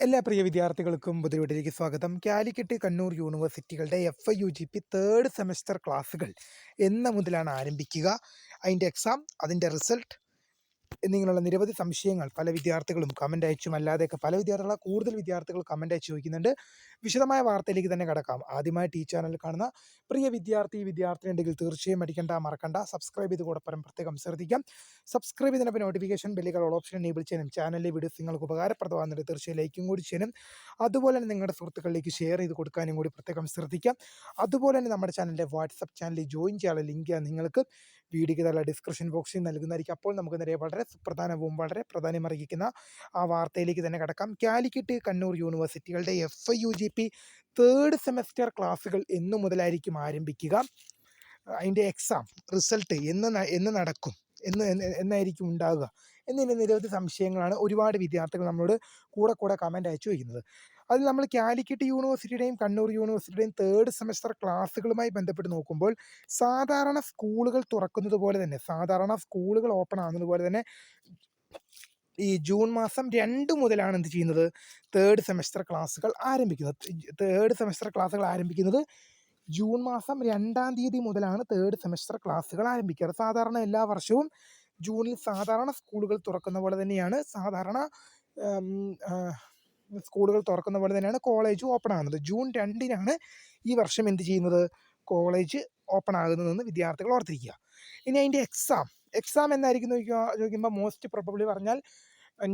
എല്ലാ പ്രിയ വിദ്യാർത്ഥികൾക്കും പുതിയവിട്ടിലേക്ക് സ്വാഗതം. Calicut Kannur യൂണിവേഴ്സിറ്റികളുടെ F I U G P third semester ക്ലാസ്സുകൾ എന്ന മുതലാണ് ആരംഭിക്കുക. അതിന്റെ എക്സാം അതിന്റെ റിസൾട്ട് എന്നിങ്ങനെയുള്ള നിരവധി സംശയങ്ങൾ പല വിദ്യാർത്ഥികളും കമന്റ് അയച്ചും അല്ലാതെയൊക്കെ പല വിദ്യാർത്ഥികളെ കൂടുതൽ വിദ്യാർത്ഥികൾ കമന്റ് അയച്ചു ചോദിക്കുന്നുണ്ട്. വിശദമായ വാർത്തയിലേക്ക് തന്നെ കിടക്കാം. ആദ്യമായി ഈ ചാനൽ കാണുന്ന പ്രിയ വിദ്യാർത്ഥി വിദ്യാർത്ഥിനി ഉണ്ടെങ്കിൽ തീർച്ചയായും അടിക്കണ്ട മറക്കണ്ട. സബ്സ്ക്രൈബ് ചെയ്ത് കൂടെ പരം പ്രത്യേകം ശ്രദ്ധിക്കാം. സബ്സ്ക്രൈബ് ചെയ്തതിനൊപ്പം നോട്ടിഫിക്കേഷൻ ബെല്ലുകൾ ഓപ്ഷൻ എനേബിൾ ചെയ്യാനും ചാനലിലെ വീഡിയോസ് നിങ്ങൾക്ക് ഉപകാരപ്രദമാകുന്നുണ്ട് തീർച്ചയായും ലൈക്കും കൂടി ചെയ്യാനും. അതുപോലെ തന്നെ നിങ്ങളുടെ സുഹൃത്തുക്കളിലേക്ക് ഷെയർ ചെയ്ത് കൊടുക്കാനും കൂടി പ്രത്യേകം ശ്രദ്ധിക്കാം. അതുപോലെ തന്നെ നമ്മുടെ ചാനലിന്റെ വാട്സപ്പ് ചാനലിൽ ജോയിൻ ചെയ്യാനുള്ള ലിങ്ക് നിങ്ങൾക്ക് വീഡിയോയ്ക്ക് തല ഡിസ്ക്രിപ്ഷൻ ബോക്സിൽ നൽകുന്നതായിരിക്കും. അപ്പോൾ നമുക്ക് നേരെ വളരെ സുപ്രധാനവും വളരെ പ്രാധാന്യമർഹിക്കുന്ന ആ വാർത്തയിലേക്ക് തന്നെ കടക്കാം. Calicut Kannur യൂണിവേഴ്സിറ്റികളുടെ F I U G P third semester ക്ലാസ്സുകൾ എന്നു മുതലായിരിക്കും ആരംഭിക്കുക. അതിന്റെ എക്സാം റിസൾട്ട് എന്ന് എന്ന് നടക്കും. എന്ന് എന്ന് എന്നായിരിക്കും ഉണ്ടാകുക എന്നിങ്ങനെ നിരവധി സംശയങ്ങളാണ് ഒരുപാട് വിദ്യാർത്ഥികൾ നമ്മളോട് കൂടെ കൂടെ കമന്റ് അയച്ചു വയ്ക്കുന്നത്. അതിൽ നമ്മൾ കാലിക്കറ്റ് യൂണിവേഴ്സിറ്റിയുടെയും കണ്ണൂർ യൂണിവേഴ്സിറ്റിയുടെയും തേർഡ് സെമസ്റ്റർ ക്ലാസ്സുകളുമായി ബന്ധപ്പെട്ട് നോക്കുമ്പോൾ സാധാരണ സ്കൂളുകൾ തുറക്കുന്നത് പോലെ തന്നെ സാധാരണ സ്കൂളുകൾ ഓപ്പൺ ആകുന്നത് പോലെ തന്നെ ഈ ജൂൺ മാസം രണ്ട് മുതലാണ് എന്ത് ചെയ്യുന്നത്? തേർഡ് സെമസ്റ്റർ ക്ലാസ്സുകൾ ആരംഭിക്കുന്നത്. തേർഡ് സെമസ്റ്റർ ക്ലാസ്സുകൾ ആരംഭിക്കുന്നത് ജൂൺ മാസം രണ്ടാം തീയതി മുതലാണ് തേർഡ് സെമസ്റ്റർ ക്ലാസ്സുകൾ ആരംഭിക്കാറ് സാധാരണ എല്ലാ വർഷവും ജൂണിൽ സാധാരണ സ്കൂളുകൾ തുറക്കുന്ന പോലെ തന്നെയാണ്. സാധാരണ സ്കൂളുകൾ തുറക്കുന്ന പോലെ തന്നെയാണ് കോളേജ് ഓപ്പൺ ആകുന്നത് ജൂൺ രണ്ടിനാണ് ഈ വർഷം എന്ത് ചെയ്യുന്നത്? കോളേജ് ഓപ്പൺ ആകുന്നതെന്ന് വിദ്യാർത്ഥികൾ ഓർത്തിരിക്കുക. ഇനി അതിന്റെ എക്സാം എക്സാം എന്നായിരിക്കും ചോദിക്കുമ്പോൾ മോസ്റ്റ് പ്രോബബ്ലി പറഞ്ഞാൽ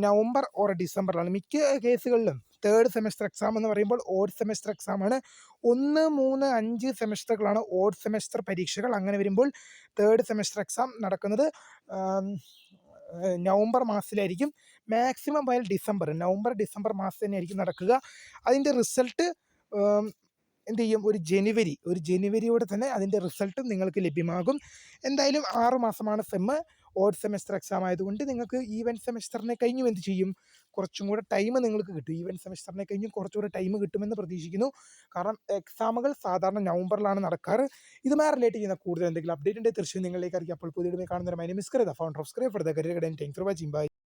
നവംബർ ഓർ ഡിസംബറിലാണ്. മിക്ക കേസുകളിലും തേർഡ് സെമസ്റ്റർ എക്സാം എന്ന് പറയുമ്പോൾ ഓഡ് സെമസ്റ്റർ ആണ്. ഒന്ന് മൂന്ന് അഞ്ച് സെമസ്റ്ററുകളാണ് ഓഡ് സെമസ്റ്റർ പരീക്ഷകൾ. അങ്ങനെ വരുമ്പോൾ തേർഡ് സെമസ്റ്റർ എക്സാം നടക്കുന്നത് നവംബർ മാസത്തിലായിരിക്കും. മാക്സിമം പോയാൽ ഡിസംബർ നവംബർ ഡിസംബർ മാസം തന്നെയായിരിക്കും നടക്കുക. അതിന്റെ റിസൾട്ട് എന്ത് ചെയ്യും? ഒരു ജനുവരി ഒരു ജനുവരിയോടെ തന്നെ അതിന്റെ റിസൾട്ടും നിങ്ങൾക്ക് ലഭ്യമാകും. എന്തായാലും ആറ് മാസമാണ് സെമ്മ് ഓഡ് സെമസ്റ്റർ എക്സാം ആയതുകൊണ്ട് നിങ്ങൾക്ക് ഈവൻ സെമസ്റ്ററിനെ കഴിഞ്ഞും എന്ത് ചെയ്യും? കുറച്ചും കൂടെ ടൈം നിങ്ങൾക്ക് കിട്ടും. ഈവൻ സെമസ്റ്ററിനെ കഴിഞ്ഞും കുറച്ചുകൂടെ ടൈം കിട്ടുമെന്ന് പ്രതീക്ഷിക്കുന്നു. കാരണം എക്സാമുകൾ സാധാരണ നവംബറിലാണ് നടക്കാറ്. ഇതുമായി റിലേറ്റ് ചെയ്യുന്ന കൂടുതൽ എന്തെങ്കിലും അപ്ഡേറ്റ് ഉണ്ടെങ്കിൽ തീർച്ചയായും നിങ്ങളിലേക്ക് അറിയാം അപ്പോൾ പുതിയ കാണുന്ന മൈ മിസ് കരുത founder of scribe for the career guidance thanks for watching bye